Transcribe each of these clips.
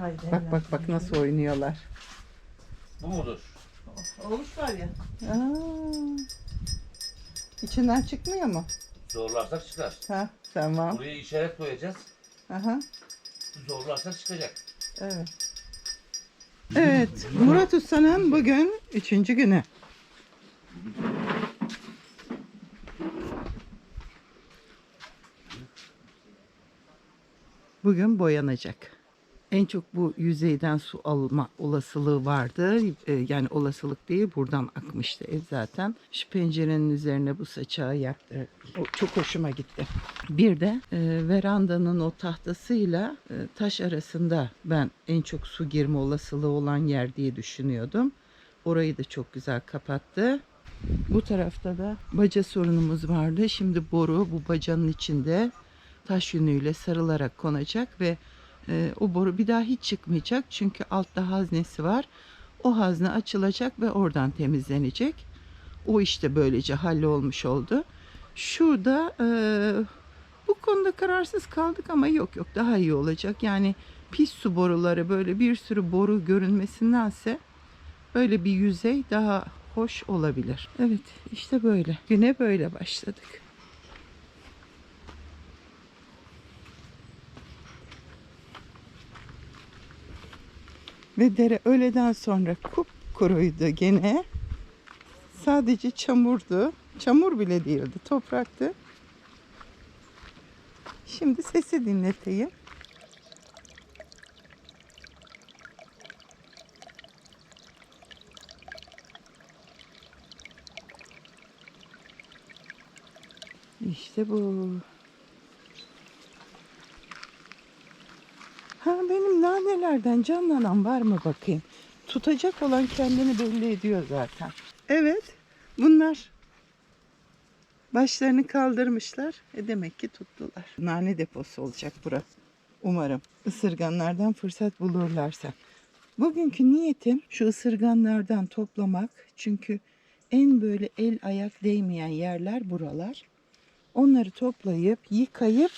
çay Bak bak bak nasıl oynuyorlar. Bu mudur? Olmuş var ya. Aa, içinden çıkmıyor mu? Zorlarsak çıkar. Ha, tamam. Buraya işaret koyacağız. Aha, Zorlarsak çıkacak. evet. Evet, Murat Usta'nın bugün üçüncü günü. Bugün boyanacak. En çok bu yüzeyden su alma olasılığı vardı. Ee, Yani olasılık değil buradan akmıştı ev zaten. Şu pencerenin üzerine bu saçağı yaptı. O çok hoşuma gitti. Bir de e, verandanın o tahtasıyla e, taş arasında ben en çok su girme olasılığı olan yer diye düşünüyordum. Orayı da çok güzel kapattı. Bu tarafta da baca sorunumuz vardı. Şimdi boru bu bacanın içinde taş yünüyle sarılarak konacak ve e, o boru bir daha hiç çıkmayacak. Çünkü altta haznesi var. O hazne açılacak ve oradan temizlenecek. O işte böylece hallolmuş oldu. Şurada e, bu konuda kararsız kaldık ama yok yok daha iyi olacak. Yani pis su boruları böyle bir sürü boru görünmesindense böyle bir yüzey daha hoş olabilir. Evet işte böyle. Güne böyle başladık. Ve dere öğleden sonra kupkuruydu gene. Sadece çamurdu. Çamur bile değildi, topraktı. Şimdi sesi dinleteyim. İşte bu. Ha benim nanelerden canlanan var mı bakayım. Tutacak olan kendini belli ediyor zaten. Evet. Bunlar başlarını kaldırmışlar. E demek ki tuttular. Nane deposu olacak burası. Umarım ısırganlardan fırsat bulurlarsa. Bugünkü niyetim şu ısırganlardan toplamak. Çünkü en böyle el ayak değmeyen yerler buralar. Onları toplayıp yıkayıp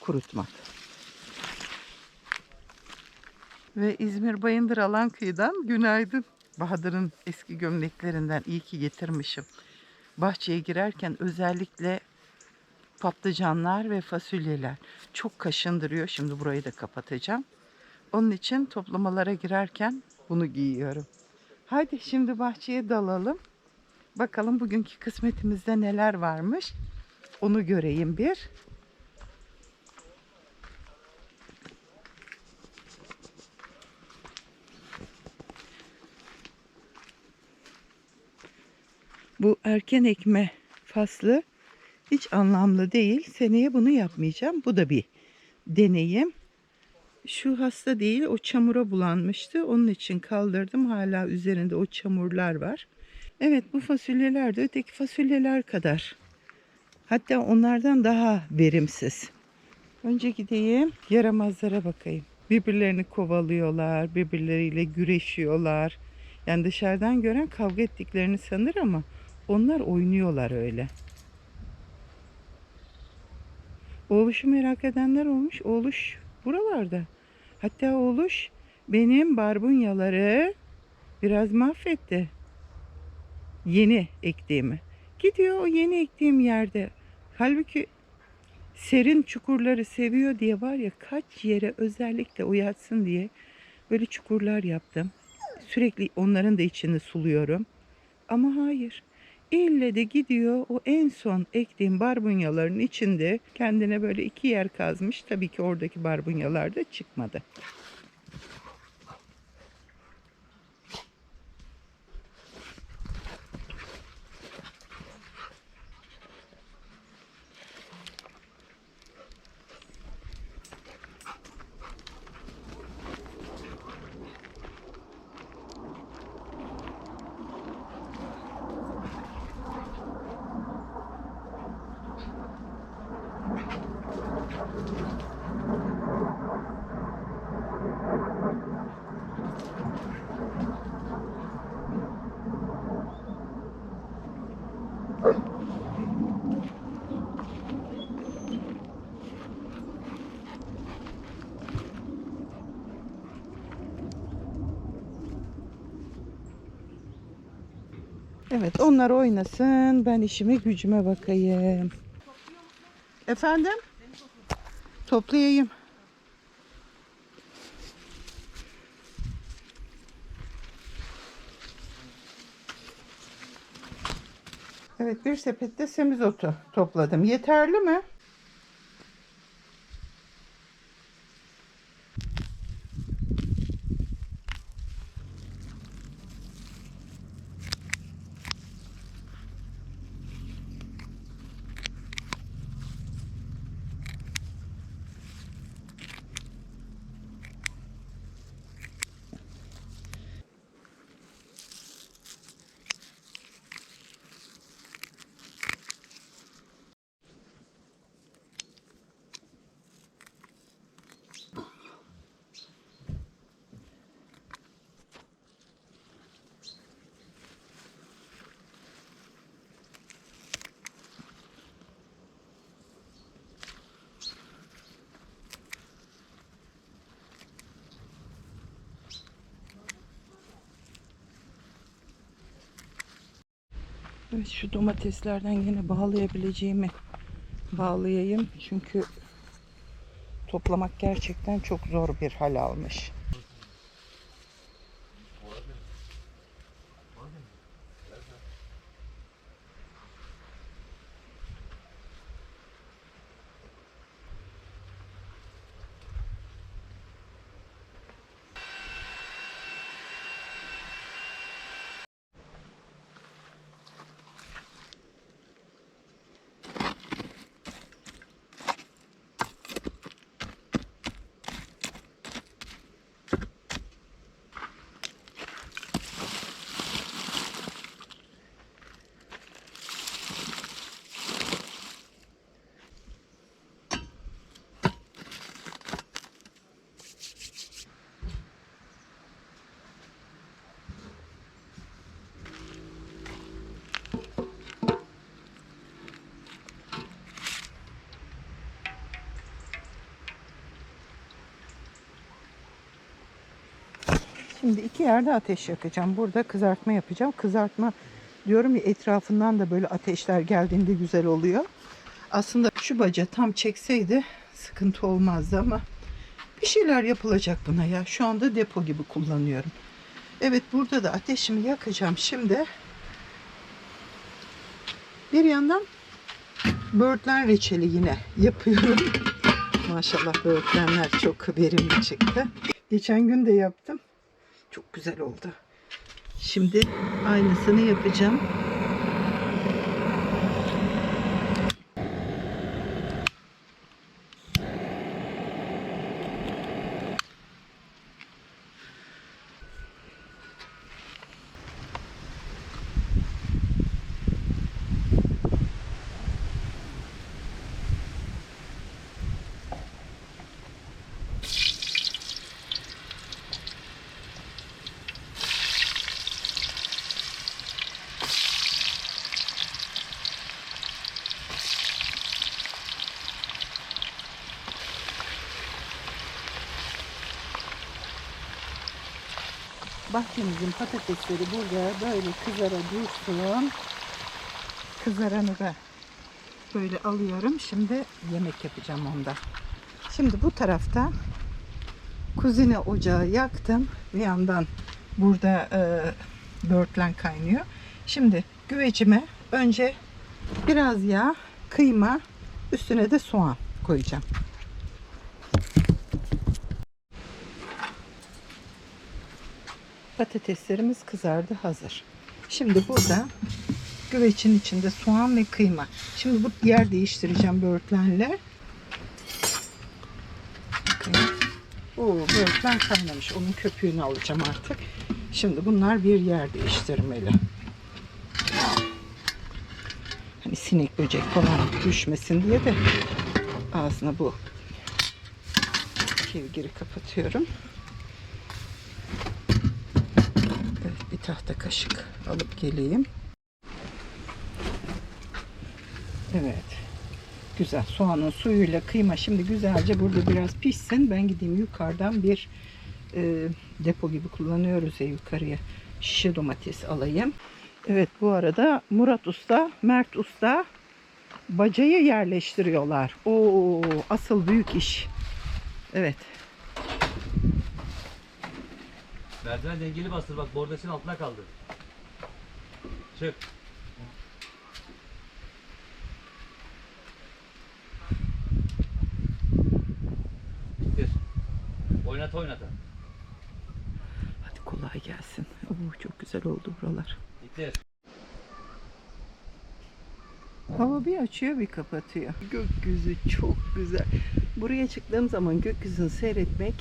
kurutmak. Ve İzmir Bayındır Alan kıyıdan günaydın. Bahadır'ın eski gömleklerinden iyi ki getirmişim. Bahçeye girerken özellikle patlıcanlar ve fasulyeler çok kaşındırıyor. Şimdi burayı da kapatacağım. Onun için toplamalara girerken bunu giyiyorum. Hadi şimdi bahçeye dalalım. Bakalım bugünkü kısmetimizde neler varmış. Onu göreyim bir. Bu erken ekme faslı hiç anlamlı değil. Seneye bunu yapmayacağım. Bu da bir deneyim. Şu hasta değil, o çamura bulanmıştı. Onun için kaldırdım. Hala üzerinde o çamurlar var. Evet, bu fasulyeler de öteki fasulyeler kadar. Hatta onlardan daha verimsiz. Önce gideyim, yaramazlara bakayım. Birbirlerini kovalıyorlar, birbirleriyle güreşiyorlar. Yani dışarıdan gören kavga ettiklerini sanır ama onlar oynuyorlar öyle. Oğluşu merak edenler olmuş. Oğluş buralarda. Hatta oğluş benim barbunyaları biraz mahvetti. Yeni ektiğimi. Gidiyor o yeni ektiğim yerde. Halbuki serin çukurları seviyor diye var ya kaç yere özellikle uyatsın diye böyle çukurlar yaptım. Sürekli onların da içini suluyorum. Ama hayır. İlle de gidiyor o en son ektiğim barbunyaların içinde kendine böyle iki yer kazmış. Tabii ki oradaki barbunyalar da çıkmadı. Evet onlar oynasın. Ben işime gücüme bakayım. Efendim? Toplayayım. Evet bir sepette semizotu topladım. Yeterli mi? Evet şu domateslerden yine bağlayabileceğimi bağlayayım. Çünkü toplamak gerçekten çok zor bir hal almış. Şimdi iki yerde ateş yakacağım. Burada kızartma yapacağım. Kızartma diyorum ya etrafından da böyle ateşler geldiğinde güzel oluyor. Aslında şu baca tam çekseydi sıkıntı olmazdı ama bir şeyler yapılacak buna ya. Şu anda depo gibi kullanıyorum. Evet burada da ateşimi yakacağım şimdi. Bir yandan böğürtlen reçeli yine yapıyorum. Maşallah böğürtlenler çok verimli çıktı. Geçen gün de yaptım. Çok güzel oldu. Şimdi aynısını yapacağım. Bahçemizin patatesleri burada böyle kızara dursun. Kızaranı da böyle alıyorum. Şimdi yemek yapacağım onda. Şimdi bu tarafta kuzine ocağı yaktım. Bir yandan burada e, böğürtlen kaynıyor. Şimdi güvecime önce biraz yağ, kıyma, üstüne de soğan koyacağım. Patateslerimiz kızardı hazır. Şimdi burada güvecin içinde soğan ve kıyma. Şimdi bu yer değiştireceğim böğürtlenle. Oo, böğürtlen kaynamış. Onun köpüğünü alacağım artık. Şimdi bunlar bir yer değiştirmeli. Hani sinek böcek falan düşmesin diye de ağzına bu kevgiri kapatıyorum. Evet, bir tahta kaşık alıp geleyim. Evet. Güzel. Soğanın suyuyla kıyma şimdi güzelce burada biraz pişsin. Ben gideyim yukarıdan bir e, depo gibi kullanıyoruz ya yukarıya. Şişe domates alayım. Evet bu arada Murat Usta, Mert Usta bacayı yerleştiriyorlar. Oo asıl büyük iş. Evet. Merdiven dengeli bastır bak bordaşın altına kaldı. Çık. Bir. Oynat oynata. Hadi kolay gelsin. Oo, çok güzel oldu buralar. İttir. Hava bir açıyor bir kapatıyor. Gökyüzü çok güzel. Buraya çıktığım zaman gökyüzünü seyretmek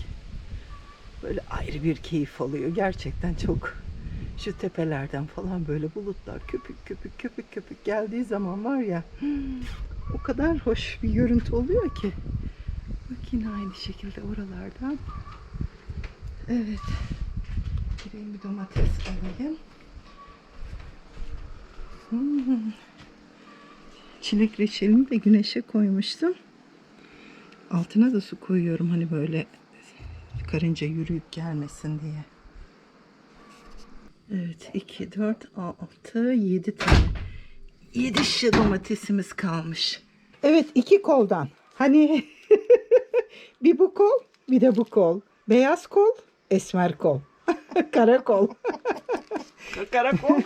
böyle ayrı bir keyif oluyor. Gerçekten çok şu tepelerden falan böyle bulutlar köpük köpük köpük köpük geldiği zaman var ya o kadar hoş bir görüntü oluyor ki. Bak yine aynı şekilde oralardan. Evet. Gireyim bir domates alayım. Hmm. Çilek reçelini de güneşe koymuştum. Altına da su koyuyorum hani böyle karınca yürüyüp gelmesin diye. Evet 2, 4, 6, 7 tane. 7 şişe domatesimiz kalmış. Evet iki koldan. Hani bir bu kol bir de bu kol. Beyaz kol, esmer kol. Kara kol. Kara kol.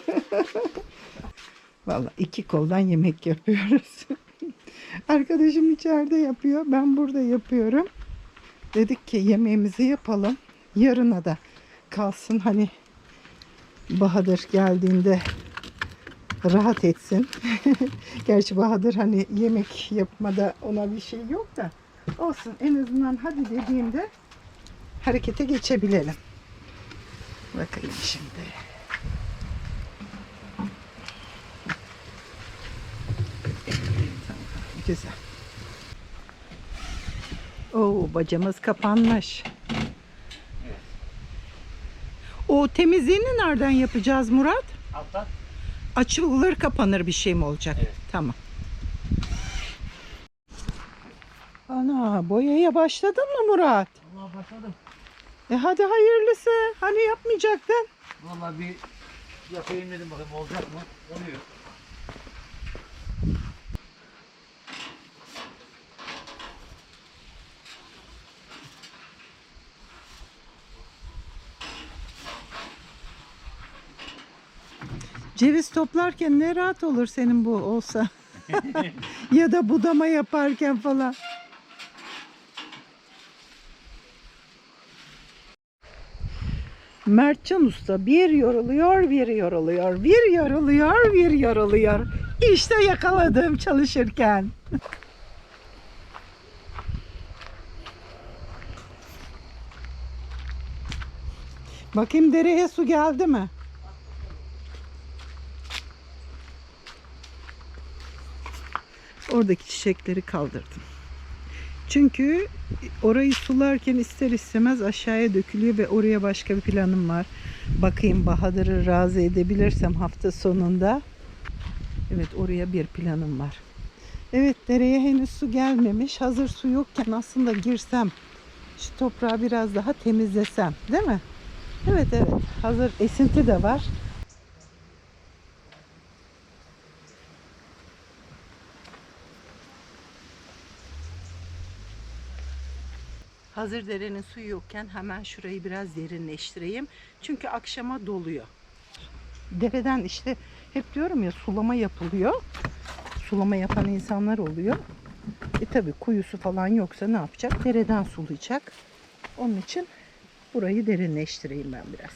Vallahi iki koldan yemek yapıyoruz. Arkadaşım içeride yapıyor. Ben burada yapıyorum. Dedik ki yemeğimizi yapalım. Yarına da kalsın hani Bahadır geldiğinde rahat etsin. Gerçi Bahadır hani yemek yapmada ona bir şey yok da olsun en azından hadi dediğimde harekete geçebilelim. Bakayım şimdi. Güzel. Oo bacamız kapanmış. O temizliğini nereden yapacağız Murat? Alttan. Açılır kapanır bir şey mi olacak? Evet. Tamam. Ana boyaya başladın mı Murat? Allah başladım. E hadi hayırlısı. Hani yapmayacaktın? Vallahi bir yapayım dedim bakayım olacak mı? Oluyor. Ceviz toplarken ne rahat olur senin bu olsa. ya da budama yaparken falan. Mertcan Usta bir yoruluyor, bir yoruluyor, bir yoruluyor, bir yoruluyor. İşte yakaladım çalışırken. Bakayım dereye su geldi mi? Oradaki çiçekleri kaldırdım. Çünkü orayı sularken ister istemez aşağıya dökülüyor ve oraya başka bir planım var. Bakayım Bahadır'ı razı edebilirsem hafta sonunda. Evet oraya bir planım var. Evet dereye henüz su gelmemiş. Hazır su yokken aslında girsem şu toprağı biraz daha temizlesem değil mi? Evet evet hazır esinti de var. Hazır derenin suyu yokken hemen şurayı biraz derinleştireyim. Çünkü akşama doluyor. Dereden işte hep diyorum ya sulama yapılıyor. Sulama yapan insanlar oluyor. E tabi kuyusu falan yoksa ne yapacak? Dereden sulayacak. Onun için burayı derinleştireyim ben biraz.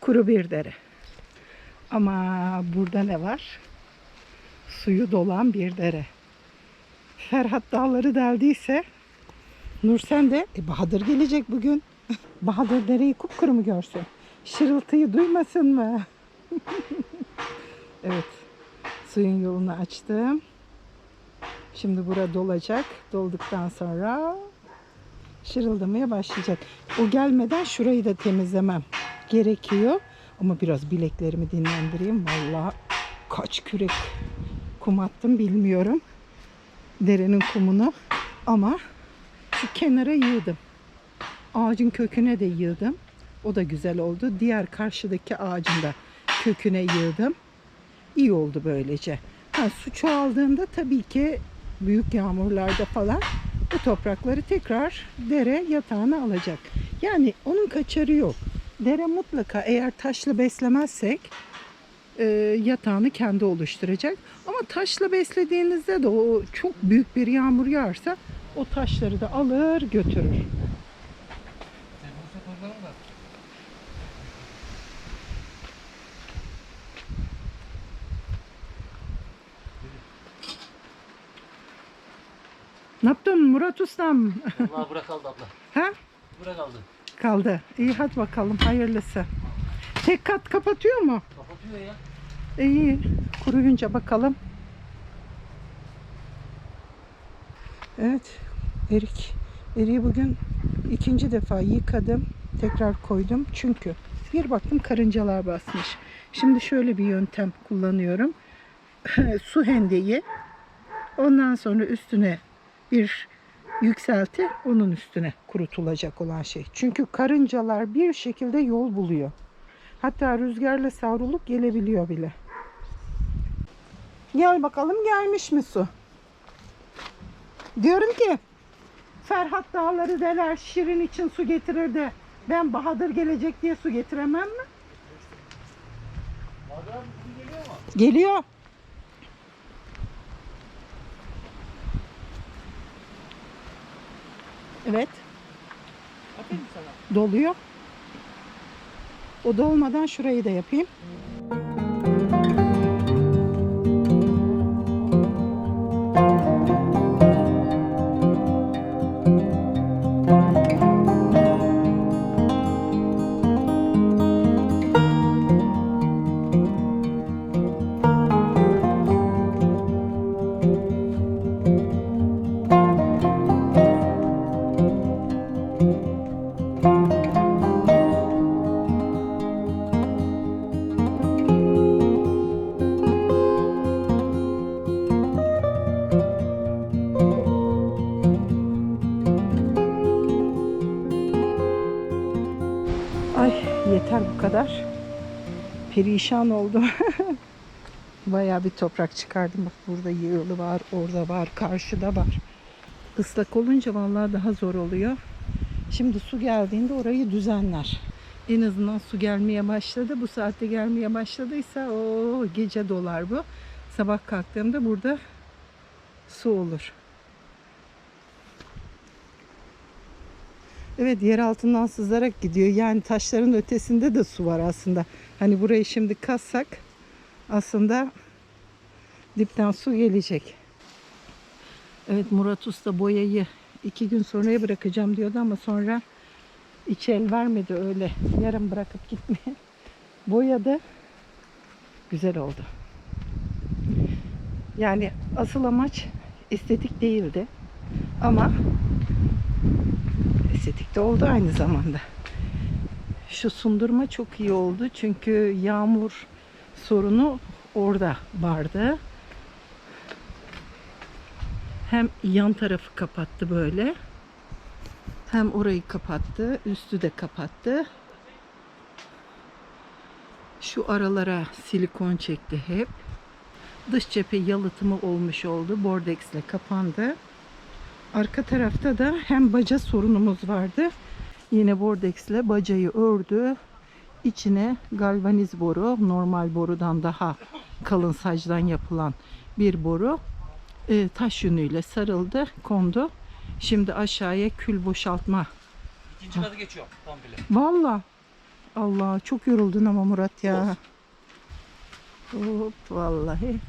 Kuru bir dere. Ama burada ne var? Suyu dolan bir dere. Ferhat dağları deldiyse Nursen de e, Bahadır gelecek bugün. Bahadır dereyi kupkuru mu görsün? Şırıltıyı duymasın mı? evet. Suyun yolunu açtım. Şimdi bura dolacak. Dolduktan sonra şırıldamaya başlayacak. O gelmeden şurayı da temizlemem gerekiyor. Ama biraz bileklerimi dinlendireyim. Vallahi kaç kürek kum attım bilmiyorum. Derenin kumunu. Ama şu kenara yığdım. Ağacın köküne de yığdım. O da güzel oldu. Diğer karşıdaki ağacın da köküne yığdım. İyi oldu böylece. Ha, su çoğaldığında tabii ki büyük yağmurlarda falan bu toprakları tekrar dere yatağına alacak. Yani onun kaçarı yok. Dere mutlaka eğer taşlı beslemezsek e, yatağını kendi oluşturacak. Ama taşla beslediğinizde de o çok büyük bir yağmur yağarsa o taşları da alır götürür. Ne yaptın Murat Ustam? Allah bırak kaldı abla. ha? Bırak kaldı. Kaldı. İyi hadi bakalım hayırlısı. Tek kat kapatıyor mu? Kapatıyor ya. İyi. Kuruyunca bakalım. Evet. Erik. Eriği bugün ikinci defa yıkadım. Tekrar koydum. Çünkü bir baktım karıncalar basmış. Şimdi şöyle bir yöntem kullanıyorum. Su hendeyi. Ondan sonra üstüne bir yükselti. Onun üstüne kurutulacak olan şey. Çünkü karıncalar bir şekilde yol buluyor. Hatta rüzgarla savrulup gelebiliyor bile. Gel bakalım gelmiş mi su? Diyorum ki Ferhat dağları deler Şirin için su getirir de ben Bahadır gelecek diye su getiremem mi? Geliyor. Evet. Mı sana? Doluyor. O dolmadan şurayı da yapayım. Ay Perişan oldum. Bayağı bir toprak çıkardım. Bak burada yığılı var, orada var, karşıda var. Islak olunca vallahi daha zor oluyor. Şimdi su geldiğinde orayı düzenler. En azından su gelmeye başladı. Bu saatte gelmeye başladıysa o gece dolar bu. Sabah kalktığımda burada su olur. Evet yer altından sızarak gidiyor. Yani taşların ötesinde de su var aslında. Hani burayı şimdi kazsak aslında dipten su gelecek. Evet Murat Usta boyayı iki gün sonraya bırakacağım diyordu ama sonra içi el vermedi öyle. Yarın bırakıp gitmeye. Boyadı. Güzel oldu. Yani asıl amaç estetik değildi. Ama estetik de oldu aynı zamanda. Şu sundurma çok iyi oldu çünkü yağmur sorunu orada vardı. Hem yan tarafı kapattı böyle. Hem orayı kapattı, üstü de kapattı. Şu aralara silikon çekti hep. Dış cephe yalıtımı olmuş oldu. Bordexle kapandı. Arka tarafta da hem baca sorunumuz vardı. Yine bordexle bacayı ördü. İçine galvaniz boru, normal borudan daha kalın sacdan yapılan bir boru e, taş yünüyle sarıldı, kondu. Şimdi aşağıya kül boşaltma. İkinci katı geçiyor komple. Valla Allah çok yoruldun ama Murat ya. Hop vallahi.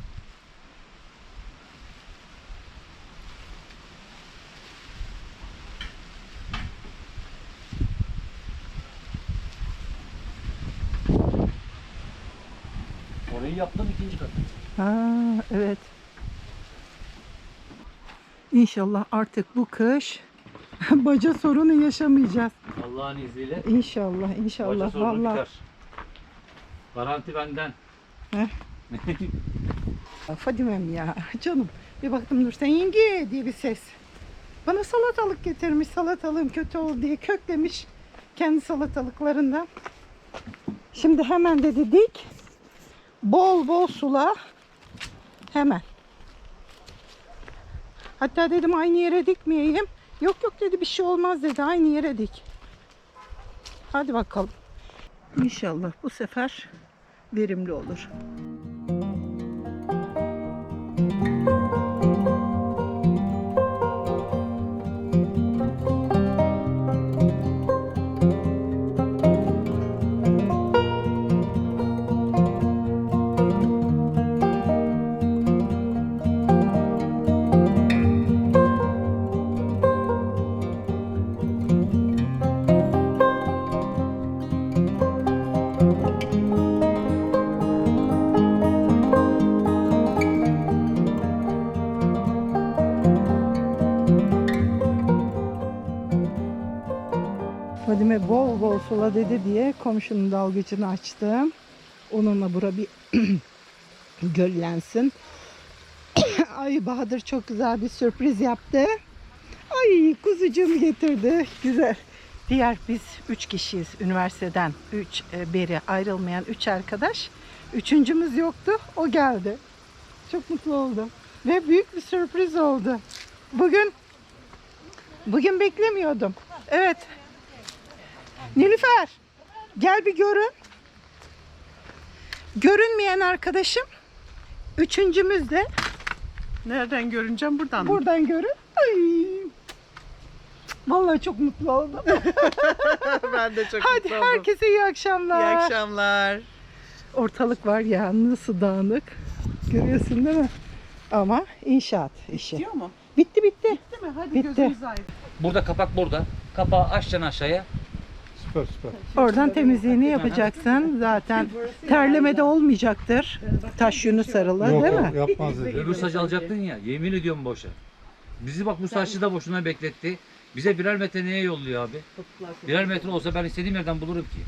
Orayı yaptım ikinci kat. Ha evet. İnşallah artık bu kış baca sorunu yaşamayacağız. Allah'ın izniyle İnşallah, baca inşallah. sorunu Vallahi. biter. Garanti benden. Heh. Fadimem ya canım. Bir baktım Nurten yenge diye bir ses. Bana salatalık getirmiş. Salatalığım kötü oldu diye köklemiş kendi salatalıklarından. Şimdi hemen dedi dik. Bol bol sula. Hemen. Hatta dedim aynı yere dikmeyeyim. Yok yok dedi bir şey olmaz dedi. Aynı yere dik. Hadi bakalım. İnşallah bu sefer verimli olur. Fadime bol bol sula dedi diye komşunun dalgıcını açtım. Onunla bura bir göllensin. Ay Bahadır çok güzel bir sürpriz yaptı. Ay kuzucuğum getirdi. Güzel. Diğer biz üç kişiyiz üniversiteden. Üç e, beri ayrılmayan üç arkadaş. Üçüncümüz yoktu. O geldi. Çok mutlu oldum. Ve büyük bir sürpriz oldu. Bugün bugün beklemiyordum. Evet. Nilüfer gel bir görün. Görünmeyen arkadaşım. Üçüncümüz de Nereden görüneceğim buradan mı? buradan görün. Ay. Vallahi çok mutlu oldum. ben de çok Hadi mutlu oldum. herkese iyi akşamlar. İyi akşamlar. Ortalık var ya nasıl dağınık. Görüyorsun değil mi? Ama inşaat işi. Diyor mu? Bitti bitti. Değil mi? Hadi Bitti. gözümüz aydın. Burada kapak burada. Kapağı açacaksın aşağıya. Süper süper. Oradan temizliğini yapacaksın. Zaten terlemede olmayacaktır. Taş yünü sarılı Yok değil yok mi? yapmaz dedi. Öbür saçı alacaktın ya. Yemin ediyorum boşa. Bizi bak bu saçlı da boşuna bekletti. Bize birer metre neye yolluyor abi? Birer metre olsa ben istediğim yerden bulurum ki.